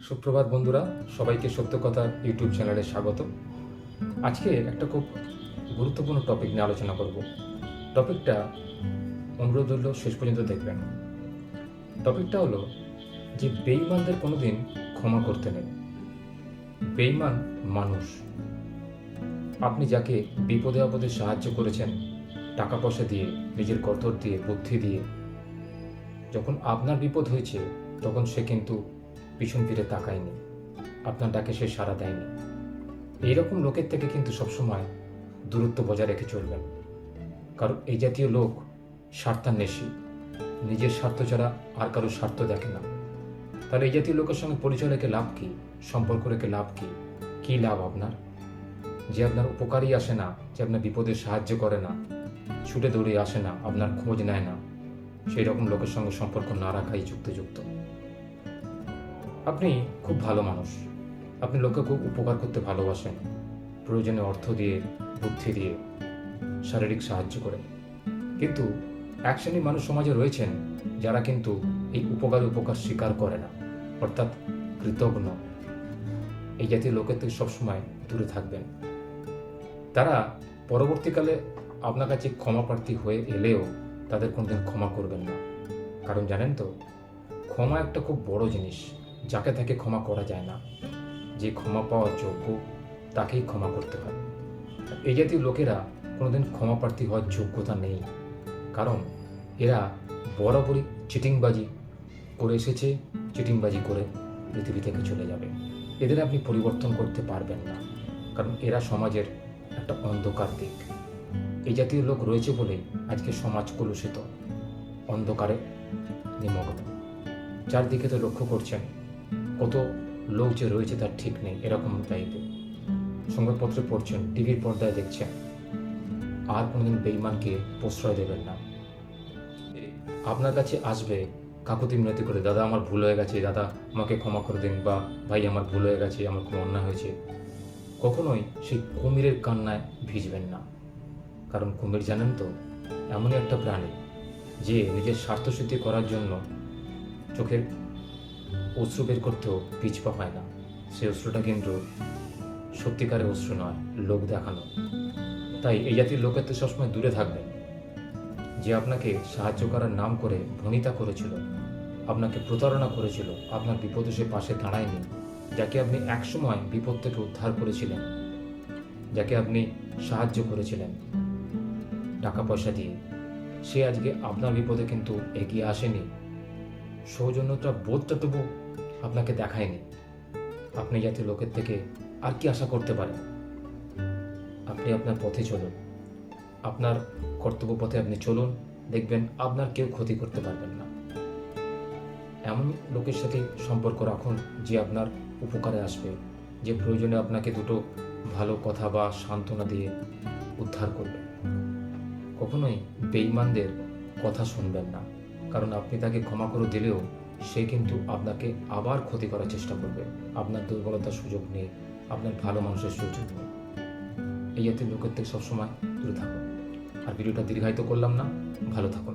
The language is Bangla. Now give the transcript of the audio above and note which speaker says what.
Speaker 1: সুপ্রভাত বন্ধুরা, সবাইকে সত্য কথা ইউটিউব চ্যানেলে স্বাগত। আজকে একটা খুব গুরুত্বপূর্ণ টপিক নিয়ে আলোচনা করব। টপিকটা অনুরোধ হলো শেষ পর্যন্ত দেখবেন। টপিকটা হলো যে বেইমানদের কোনোদিন ক্ষমা করতে নেই। বেইমান মানুষ। আপনি যাকে বিপদে আপদে সাহায্য করেছেন টাকা পয়সা দিয়ে, নিজের কঠোর দিয়ে, বুদ্ধি দিয়ে, যখন আপনার বিপদ হয়েছে, তখন সে কিন্তু পিছন ফিরে তাকায়নি। আপনার ডাকে সে সাড়া দেয়নি। এইরকম লোকের থেকে কিন্তু সবসময় দূরত্ব বজায় রেখে চলবেন। কারণ এই জাতীয় লোক স্বার্থান্বেষী। নিজের স্বার্থ ছাড়া আর কারও স্বার্থ দেখে না। তাহলে এই জাতীয় লোকের সঙ্গে পরিচয় রেখে লাভ কী? সম্পর্ক রেখে লাভ কী? কী লাভ আপনার? যে আপনার উপকারই আসে না, যে আপনার বিপদে সাহায্য করে না, ছুটে দৌড়ে আসে না, আপনার খোঁজ নেয় না সেই রকম লোকের সঙ্গে সম্পর্ক না রাখাই যুক্তিযুক্ত। আপনি খুব ভালো মানুষ। আপনি লোককে খুব উপকার করতে ভালোবাসেন। প্রয়োজনে অর্থ দিয়ে, বুদ্ধি দিয়ে, শারীরিক সাহায্য করে কিন্তু এক শ্রেণির মানুষ সমাজে রয়েছেন যারা কিন্তু এই উপকার উপকার স্বীকার করে না, অর্থাৎ কৃতজ্ঞ। এই জাতীয় লোকের থেকে সবসময় দূরে থাকবেন। তারা পরবর্তীকালে আপনার কাছে ক্ষমাপ্রার্থী হয়ে এলেও তাদের কোনোদিন ক্ষমা করবেন না। কারণ জানেন তো, ক্ষমা একটা খুব বড় জিনিস। যাকে তাকে ক্ষমা করা যায় না। যে ক্ষমা পাওয়ার যোগ্য, তাকেই ক্ষমা করতে হয়। এই জাতীয় লোকেরা কোনোদিন ক্ষমা প্রার্থী হওয়ার যোগ্যতা নেই। কারণ এরা বরাবরই চিটিংবাজি করে এসেছে, চিটিংবাজি করে পৃথিবী থেকে চলে যাবে। এদের আপনি পরিবর্তন করতে পারবেন না। কারণ এরা সমাজের একটা অন্ধকার দিক। এই জাতীয় লোক রয়েছে বলে আজকে সমাজ কলুষিত। অন্ধকারে নিমগ্ন। চারদিকে তো লক্ষ্য করছেন কত লোক যে রয়েছে তার ঠিক নেই, এরকম টাইপের সংবাদপত্রে পড়ছেন, টিভির পর্দায় দেখছেন। আর কোনোদিন বেইমানকে প্রশ্রয় দেবেন না। আপনার কাছে আসবে, কাকুতি মিনতি করে, দাদা, আমার ভুল হয়ে গেছে, দাদা, আমাকে ক্ষমা করে দিন, বা, ভাই, আমার ভুল হয়ে গেছে, আমার কোনো অন্যায় হয়েছে। কখনোই সেই কুমিরের কান্নায় ভিজবেন না। কারণ কুমির, জানেন তো, এমনই একটা প্রাণী, যে নিজের স্বার্থসিদ্ধি করার জন্য চোখের অশ্রু বের করতেও পিছপা হয় না। সেই অশ্রুটা কিন্তু সত্যিকারের অশ্রু নয়, লোক দেখানো। তাই এই জাতির লোকের তো সবসময় দূরে থাকবেন যে আপনাকে সাহায্য করার নাম করে ভনিতা করেছিল, আপনাকে প্রতারণা করেছিল, আপনার বিপদে সে পাশে দাঁড়ায়নি, যাকে আপনি একসময় বিপদ থেকে উদ্ধার করেছিলেন, যাকে আপনি সাহায্য করেছিলেন। টাকা পয়সা দিয়ে। সে আজকে আপনার বিপদে কিন্তু এগিয়ে আসেনি। সৌজন্যতা বোধটা তবু আপনাকে দেখায়নি। আপনি যাতে লোকের থেকে আর কি আশা করতে পারেন? আপনি আপনার পথে চলুন। আপনার কর্তব্য পথে আপনি চলুন, দেখবেন আপনার কেউ ক্ষতি করতে পারবেন না। এমন লোকের সাথে সম্পর্ক রাখুন, যে আপনার উপকারে আসবে, যে প্রয়োজনে আপনাকে দুটো ভালো কথা বা সান্ত্বনা দিয়ে উদ্ধার করবে। কখনোই বেইমানদের কথা শুনবেন না, কারণ আপনি তাকে ক্ষমা করে দিলেও সে কিন্তু আপনাকে আবার ক্ষতি করার চেষ্টা করবে। আপনার দুর্বলতার সুযোগ নিয়ে, আপনার ভালো মানুষের সুযোগ নেই এই জাতীয় লোকের থেকে সবসময় দূরে থাকুন। আর ভিডিওটা দীর্ঘায়িত করলাম না। ভালো থাকুন।